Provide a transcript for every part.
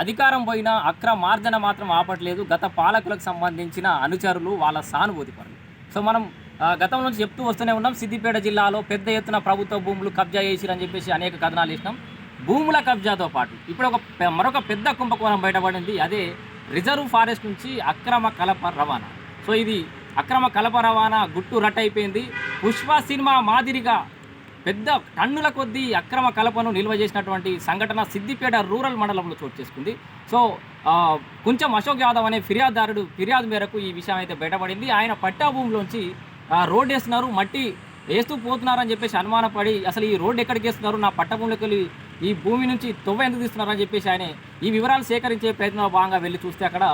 అధికారం పోయినా అక్ర మార్జన మాత్రం ఆపట్లేదు. గత పాలకులకు సంబంధించిన అనుచరులు వాళ్ళ సానుభూతి పరులు. సో మనం గతం నుంచి చెప్తూ వస్తూనే ఉన్నాం. సిద్దిపేట జిల్లాలో పెద్ద ఎత్తున ప్రభుత్వ భూములు కబ్జా చేసిరని చెప్పేసి అనేక కథనాలు ఇచ్చినాం భూముల కబ్జాతో పాటు ఇప్పుడు ఒక మరొక పెద్ద కుంభకోణం బయటపడింది. అదే రిజర్వ్ ఫారెస్ట్ నుంచి అక్రమ కలప రవాణా. సో ఇది అక్రమ కలప రవాణా గుట్టు రట్టయిపోయింది. పుష్ప సినిమా మాదిరిగా పెద్ద టన్నుల కొద్దీ అక్రమ కలపను నిల్వ చేసినటువంటి సంఘటన సిద్దిపేట రూరల్ మండలంలో చోటు చేసుకుంది. సో కొంచెం అశోక్ యాదవ్ అనే ఫిర్యాదుదారుడు ఫిర్యాదు మేరకు ఈ విషయం అయితే బయటపడింది. ఆయన పట్టా భూమిలోంచి రోడ్డు వేస్తున్నారు మట్టి వేస్తూ పోతున్నారని చెప్పేసి అనుమానపడి అసలు ఈ రోడ్డు ఎక్కడికి వేస్తున్నారు నా పట్ట భూమిలోకి వెళ్ళి ఈ భూమి నుంచి తొవ్వ ఎందుకు తీస్తున్నారని చెప్పేసి ఆయన ఈ వివరాలు సేకరించే ప్రయత్నంలో భాగంగా వెళ్ళి చూస్తే అక్కడ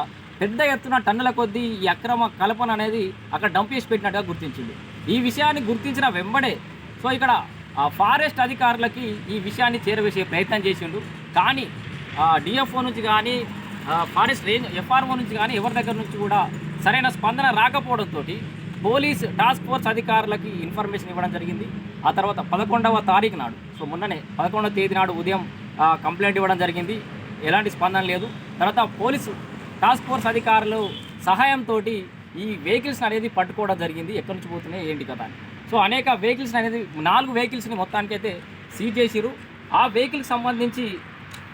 పెద్ద ఎత్తున టన్నుల కొద్దీ ఈ అక్రమ కలపన అనేది అక్కడ డంప్ చేసి పెట్టినట్టుగా గుర్తించింది. ఈ విషయాన్ని గుర్తించిన వెంబడే సో ఇక్కడ ఫారెస్ట్ అధికారులకి ఈ విషయాన్ని చేరవేసే ప్రయత్నం చేసిండు. కానీ డిఎఫ్ఓ నుంచి కానీ ఫారెస్ట్ రేంజ్ ఎఫ్ఆర్ఓ నుంచి కానీ ఎవరి దగ్గర నుంచి కూడా సరైన స్పందన రాకపోవడంతో పోలీస్ టాస్క్ ఫోర్స్ అధికారులకి ఇన్ఫర్మేషన్ ఇవ్వడం జరిగింది. ఆ తర్వాత పదకొండవ తారీఖు నాడు సో మొన్ననే పదకొండవ తేదీ నాడు ఉదయం కంప్లైంట్ ఇవ్వడం జరిగింది. ఎలాంటి స్పందన లేదు. తర్వాత పోలీసు టాస్క్ ఫోర్స్ అధికారులు సహాయంతో ఈ వెహికల్స్ అనేది పట్టుకోవడం జరిగింది. ఎక్కడి నుంచి పోతున్నాయి ఏంటి కదా అని. సో అనేక వెహికల్స్ అనేది నాలుగు వెహికల్స్ని మొత్తానికైతే సీజ్ చేసిరు ఆ వెహికల్కి సంబంధించి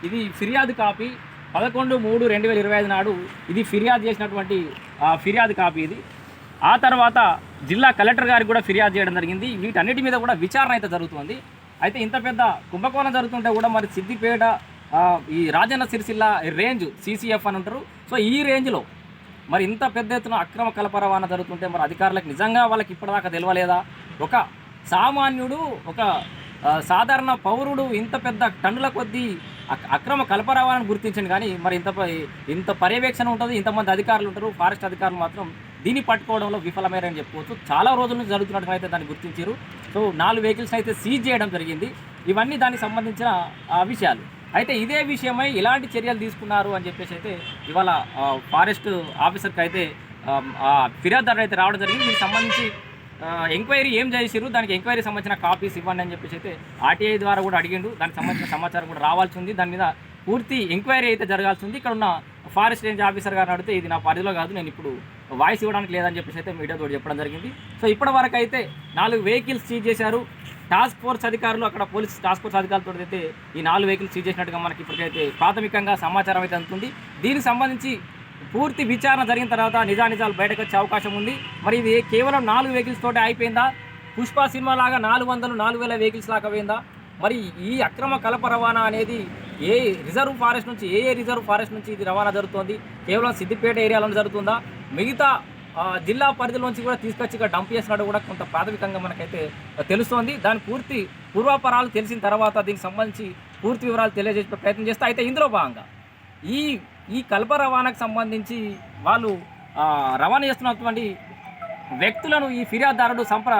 ఇది ఫిర్యాదు కాపీ పదకొండు మూడు రెండు వేల ఇరవై ఐదు నాడు ఇది ఫిర్యాదు చేసినటువంటి ఫిర్యాదు కాపీ ఇది. ఆ తర్వాత జిల్లా కలెక్టర్ గారికి కూడా ఫిర్యాదు చేయడం జరిగింది. వీటన్నిటి మీద కూడా విచారణ అయితే జరుగుతుంది. అయితే ఇంత పెద్ద కుంభకోణం జరుగుతుంటే కూడా మరి సిద్దిపేట ఈ రాజన్న సిరిసిల్ల రేంజ్ సీసీఎఫ్ అని ఉంటారు. సో ఈ రేంజ్లో మరి ఇంత పెద్ద ఎత్తున అక్రమ కలప రవాణా జరుగుతుంటే మరి అధికారులకు నిజంగా వాళ్ళకి ఇప్పటిదాకా తెలియలేదా ఒక సామాన్యుడు ఒక సాధారణ పౌరుడు ఇంత పెద్ద టన్నుల కొద్దీ అక్రమ కలప రవాణాను గుర్తించండి. కానీ మరి ఇంత ప- ఇంత పర్యవేక్షణ ఉంటుంది ఇంతమంది అధికారులు ఉంటారు ఫారెస్ట్ అధికారులు మాత్రం దీన్ని పట్టుకోవడంలో విఫలమయ్యారని చెప్పుకోవచ్చు. చాలా రోజుల నుంచి జరుగుతున్నట్టుగా అయితే దాన్ని గుర్తించారు. సో నాలుగు వెహికల్స్ అయితే సీజ్ చేయడం జరిగింది. ఇవన్నీ దానికి సంబంధించిన విషయాలు. అయితే ఇదే విషయమై ఎలాంటి చర్యలు తీసుకున్నారు అని చెప్పేసి అయితే ఇవాళ ఫారెస్ట్ ఆఫీసర్కి అయితే ఆ, ఫిర్యాదుదారు అయితే రావడం జరిగింది. దీనికి సంబంధించి ఎంక్వైరీ ఏం చేసిరు దానికి ఎంక్వైరీ సంబంధించిన కాపీస్ ఇవ్వండి అని చెప్పేసి అయితే ఆర్టీఐ ద్వారా కూడా అడిగిండు దానికి సంబంధించిన సమాచారం కూడా రావాల్సి ఉంది. దాని మీద పూర్తి ఎంక్వైరీ అయితే జరగాల్సి ఉంది. ఇక్కడ ఉన్న ఫారెస్ట్ రేంజ్ ఆఫీసర్ గారిని అడిగితే ఇది నా పరిధిలో కాదు నేను ఇప్పుడు వాయిస్ ఇవ్వడానికి లేదని చెప్పేసి అయితే మీడియా తోటి చెప్పడం జరిగింది. సో ఇప్పటి వరకు అయితే నాలుగు వెహికల్స్ సీజ్ చేశారు. టాస్క్ ఫోర్స్ అధికారులు అక్కడ పోలీస్ టాస్క్ ఫోర్స్ అధికారులతో అయితే ఈ నాలుగు వెహికల్స్ సీజ్ చేసినట్టుగా మనకి ఇప్పటికైతే ప్రాథమికంగా సమాచారం అయితే అందుతుంది. దీనికి సంబంధించి పూర్తి విచారణ జరిగిన తర్వాత నిజానిజాలు బయటకు వచ్చే అవకాశం ఉంది. మరి ఇది కేవలం నాలుగు వెహికల్స్ తోటే అయిపోయిందా? పుష్ప సినిమా లాగా నాలుగు వందలు నాలుగు వేల వెహికల్స్ లాగా పోయిందా? మరి ఈ అక్రమ కలప రవాణా అనేది ఏ రిజర్వ్ ఫారెస్ట్ నుంచి ఏ ఏ రిజర్వ్ ఫారెస్ట్ నుంచి ఇది రవాణా జరుగుతోంది? కేవలం సిద్దిపేట ఏరియాలో జరుగుతుందా? మిగతా జిల్లా పరిధిలోంచి కూడా తీసుకొచ్చి ఇక్కడ డంప్ చేసినట్టు కూడా కొంత ప్రాథమికంగా మనకైతే తెలుస్తోంది. దాని పూర్తి పూర్వాపరాలు తెలిసిన తర్వాత దీనికి సంబంధించి పూర్తి వివరాలు తెలియజేసే ప్రయత్నం చేస్తే. అయితే ఇందులో భాగంగా ఈ ఈ కల్ప రవాణాకు సంబంధించి వాళ్ళు రవాణా చేస్తున్నటువంటి వ్యక్తులను ఈ ఫిర్యాదుదారుడు సంప్ర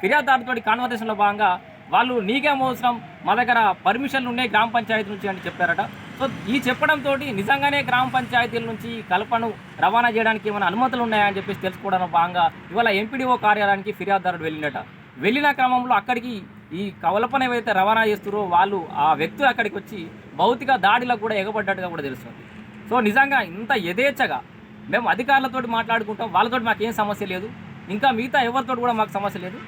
ఫిర్యాదుదారుతో కాన్వర్సేషన్లో భాగంగా వాళ్ళు నీకేం అవసరం మా దగ్గర పర్మిషన్లు ఉన్నాయి గ్రామ పంచాయతీ నుంచి అని చెప్పారట. సో ఈ చెప్పడంతో నిజంగానే గ్రామ పంచాయతీల నుంచి కలపను రవాణా చేయడానికి ఏమైనా అనుమతులు ఉన్నాయా అని చెప్పేసి తెలుసుకోవడంలో భాగంగా ఇవాళ ఎంపీడీఓ కార్యాలయానికి ఫిర్యాదుదారుడు వెళ్ళినట. వెళ్ళిన క్రమంలో అక్కడికి ఈ కవలపన ఏవైతే రవాణా చేస్తారో వాళ్ళు ఆ వ్యక్తులు అక్కడికి వచ్చి భౌతిక దాడిలో కూడా ఎగబడ్డట్టుగా కూడా తెలుస్తుంది. సో నిజంగా ఇంత యథేచ్ఛగా మేము అధికారులతోటి మాట్లాడుకుంటాం వాళ్ళతోటి మాకు ఏం సమస్య లేదు. ఇంకా మిగతా ఎవరితో కూడా మాకు సమస్య లేదు.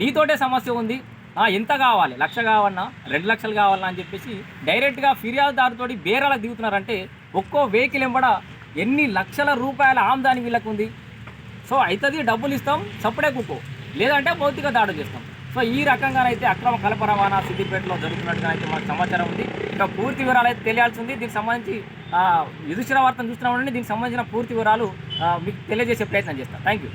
నీతోటే సమస్య ఉంది. ఎంత కావాలి? లక్ష కావన్నా రెండు లక్షలు కావాలన్నా అని చెప్పేసి డైరెక్ట్గా ఫిర్యాదుదారుతోటి బేరాలకు దిగుతున్నారంటే ఒక్కో వెహికల్ ఎంబడ ఎన్ని లక్షల రూపాయల ఆమ్దాని వీళ్ళకు ఉంది సో అవుతుంది డబ్బులు ఇస్తాం సప్పుడే కుక్కో. లేదంటే భౌతిక దాడులు చేస్తాం. సో ఈ రకంగానైతే అక్రమ కలప రవాణా సిద్దిపేటలో జరుగుతున్నట్టుగా అయితే మనకు సమాచారం ఉంది. ఇంకా పూర్తి వివరాలు అయితే తెలియాల్సి ఉంది. దీనికి సంబంధించి యుధిష్ఠిర వార్తను చూస్తున్నామండి దీనికి సంబంధించిన పూర్తి వివరాలు మీకు తెలియజేసే ప్రయత్నం చేస్తాం. Thank you